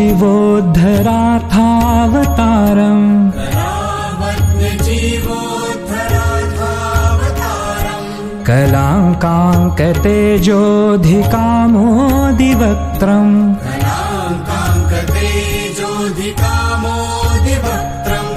जीवोद्धराथावतारम् कलाङ्काङ्कतेजोऽधिकामोदिवक्त्रम् कामोदिवक्त्रम्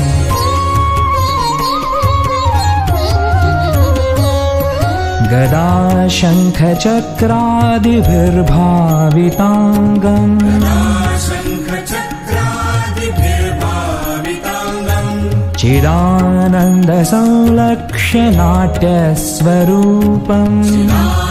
गदाशङ्खचक्रादिभिर्भाविताङ्गम्। शङ्खचक्रादिभिर्भाविताङ्गम् चिदानन्दसंलक्ष्यनाट्यस्वरूपम्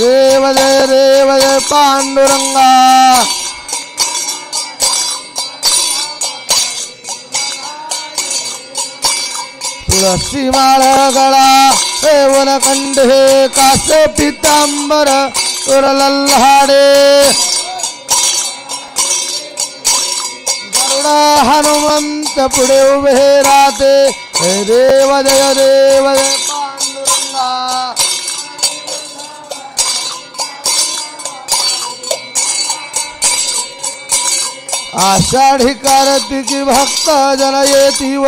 देव जय देव जय पांडुरंगा। तुळसी माळ गळा सेवन हे कास पितांबर तुरलल्हाडे गरुडा हनुमंत पुढे उभे राहते। देव जय देव जय आषाढी कार्तिकी भक्त जन येती व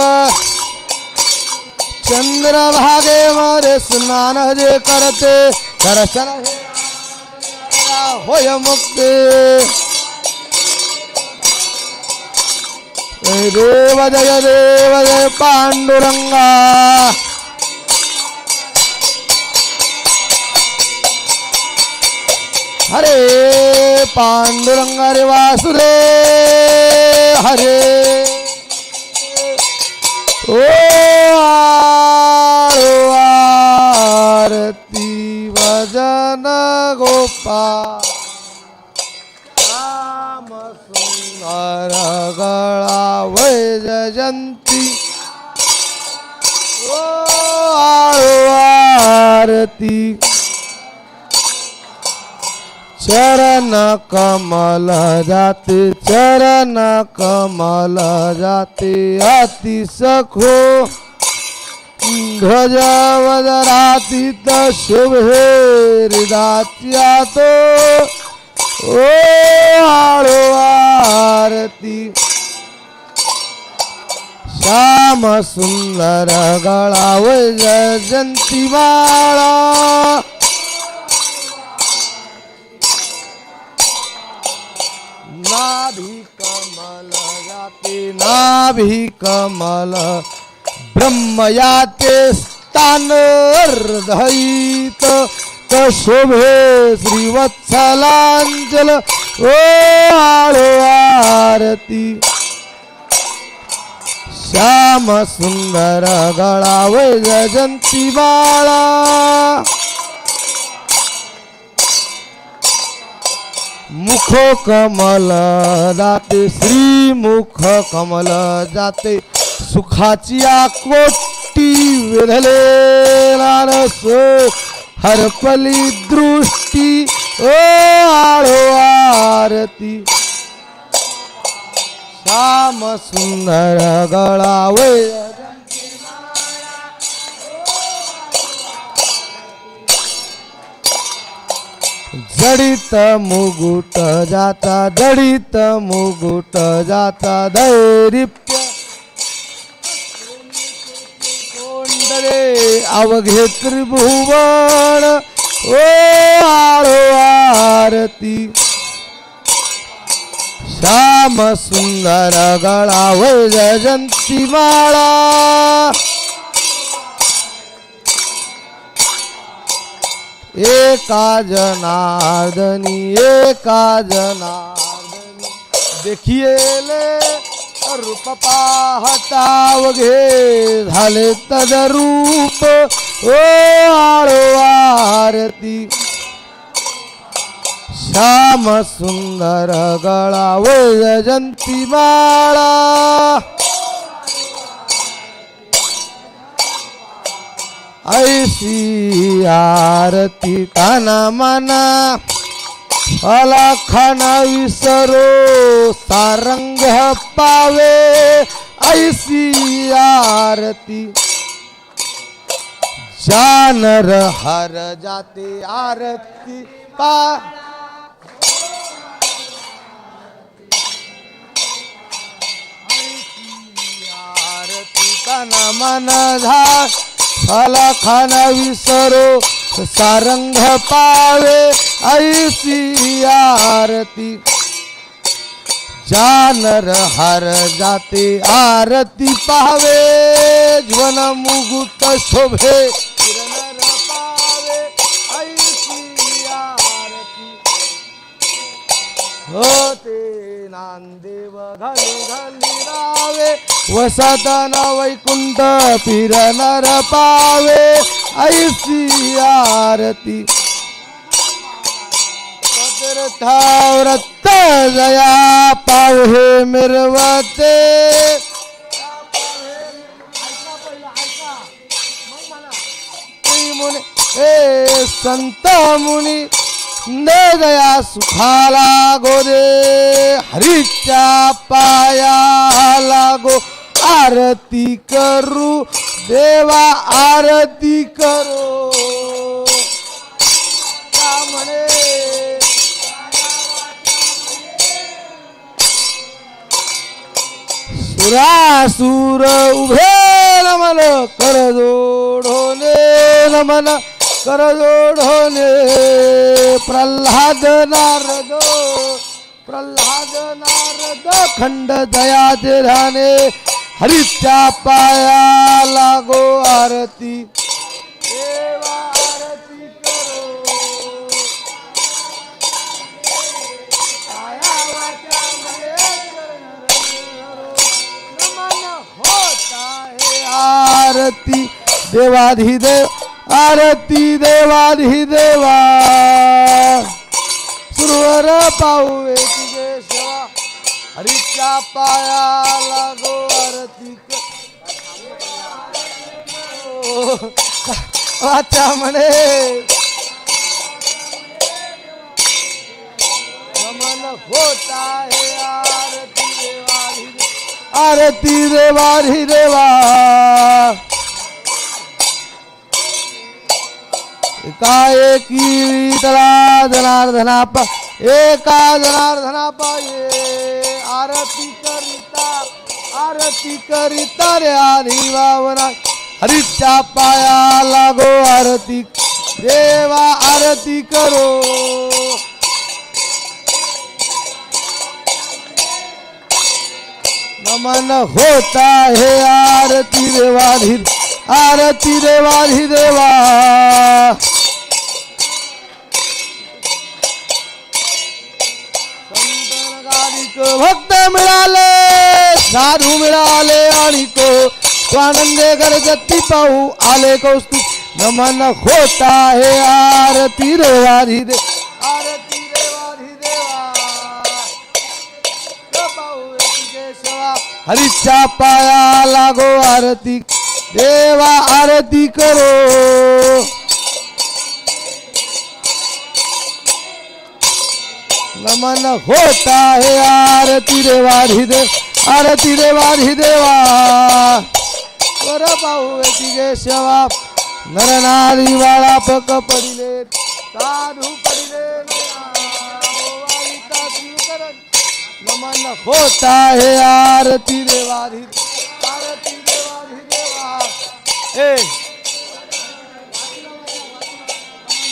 चंद्र भागे मारे स्नान जे करते दर्शन होय मुक्ते. देव जय देव जय पांडुरंगा. हरे पांडुरंगा रे वासुरे हरे। ओ आरती भजन गोपा राम सुंदर गळा वैजयंती ओ आरती चरण कमल जाते चरण कमल जाते अति सखो। ध्वज वदरातीत शुभे हृदाच्या तो। ओ आळो आरती। श्याम सुंदर गळाव जयंती माळा नाभी कमल याते नाभी कमल। ब्रह्म याते स्थान हृदयित। शोभे ओ आळो आरती। श्याम सुंदर गळाव जयंती बाळा मुख कमल जाते. श्री मुख कमल जाते. सुखाची आकोटी विरले नारस. हरपली दृष्टी ओ आळो आरती. श्याम सुंदर गळावया. दळीत मुगुट जाता दळीत मुगुट जाता दैरिप्य. कोंडरे अवघे त्रिभुवन. ओ आरो आरती. श्याम सुंदर गळा जयंती माळा. एका जनार्दनी एका जनार्दनी देखिएले रूप पाहताव घे झाले तदरूप ओ आळो आरती श्याम सुंदर गळा जयंती माळा. ऐसी आरती ताना माना. अलखन विसरो सारंग पावे ऐसी आरती. जानर हर जाते आरती पा. आरती ताना माना झा फला खाना विसरो सारंग पावे ऐसी आरती। जानर हर जाते आरती पावे ज्वन मुगुत शोभे। ऐसी आरती। होते नांदेव घाली घाली रावे। वसताना वैकुंठ फिरणार पावे। ऐसी आरती। तीर्थाव्रत जया पावे मिरवते। संत मुनी न गया सुखाला गोरे हरीच्या पाया लागो आरती करू देवा आरती करो. म्हणे? सुरासूर उभे नमन कर ढोले नमन. करजोडोने प्रल्हाद नारद प्रल्हाद नारद खंड दया ध्याने हरीच्या पाया लागो आरती. देवा आरती करो. आया वाचा नमन होता है आरती. देवाधिदेव आरती देवाधिदेवा सुरवर पाहुवे तुझे सेवा. हरीच्या पाया लागो आरती वाचा म्हणे. नमन होता हे आरती देवा. आरती देवारी देवा. काय वितला जनार्दना पा एका जनार्दना पाये आरती करिता आरती करिता रे आधी वावना हरीच्या पाया लागो आरती देवा आरती करो. नमन होता है आरती देवाधी आरती देवाधी देवा. भक्त मिळाले, साधू मिळाले आणि को स्वानंदे गरजती पाहू आले कौस्तुभ. नमन होता है आरती दे आरती देवाधी देवा पाया लागो आरती. देवा आरती करो. नमन होता है आरती देवाधी देव आरती देवाधी देवा। कर पाहू तिगे सेवा। नरनारी बाळा पक पडिले साधू पडिले नरनारिता शिवकरण. नमन होता है आरती देवाधी आरती देवाधी देवा। ए।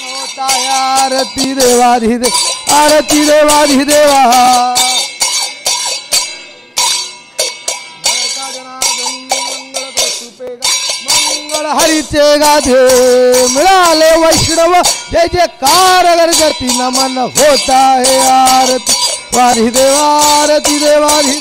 होता है आरती देवाधी दे आरती देवा मंगळ हरीचे गाधे वैष्णव, जय जय कार गती नमन होता है आरती। वारी देवा आरती देवाधी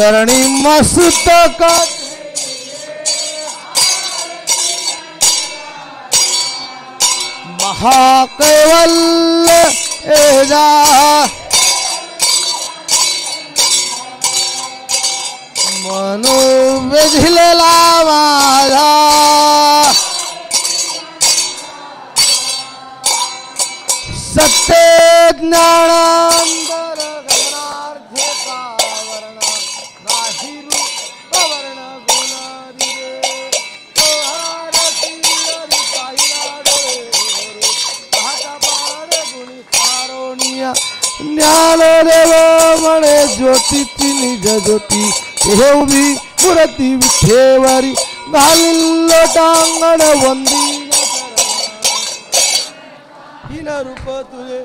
चरणी मस्तक महाकैवल्य एजा मनो वेधिलेला माझा. सत्य ज्ञानांतर ज्ञान देव म्हणे ज्योतीची निज ज्योती. हे उभी पुरती विठेवारी घालिल्ल टांगण वंदी. हिन रूप तुझे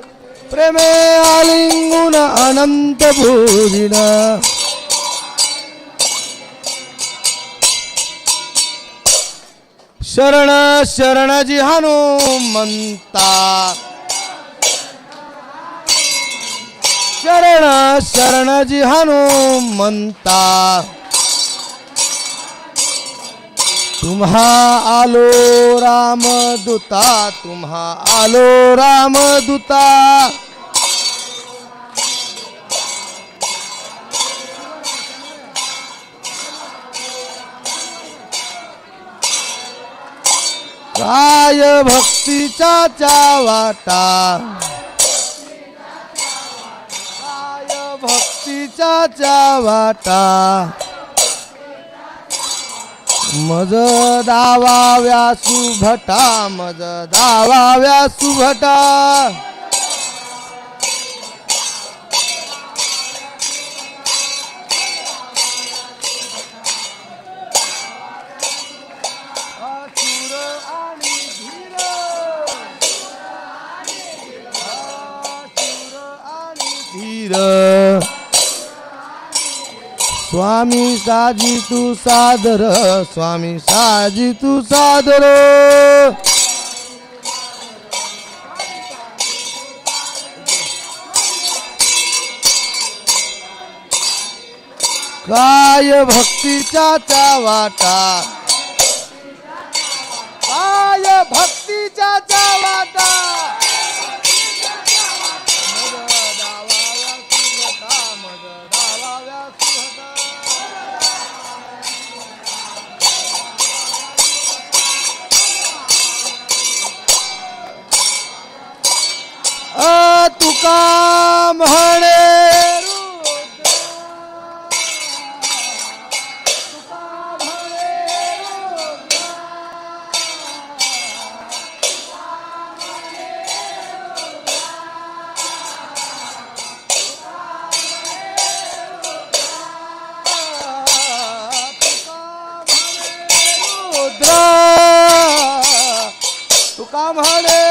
प्रेमे आलिंगुन अनंत भूरिण शरण शरण जी हनुमंता शरण शरण जी हनुमंता तुम्हा आलो रामदूता तुम्हा आलो रामदूता काय भक्तीचा चावाटा देशाचा वाटा मज दावाव्या सुभटा मज दावाव्या सुभटा. आणि धीर. आणि धीर. स्वामी साजी तू सादर स्वामी साजी तू सादर. काय भक्तीचा वाटा तुका म्हणे तुका म्हणे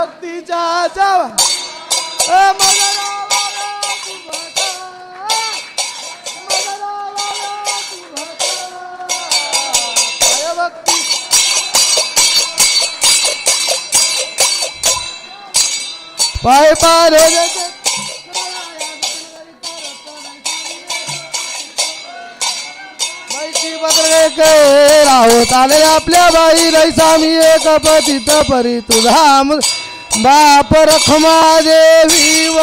भक्तीच्या जावा पाय पार आले आपल्या बाई. रैसामी एक पतित परी. तुझा Bá por.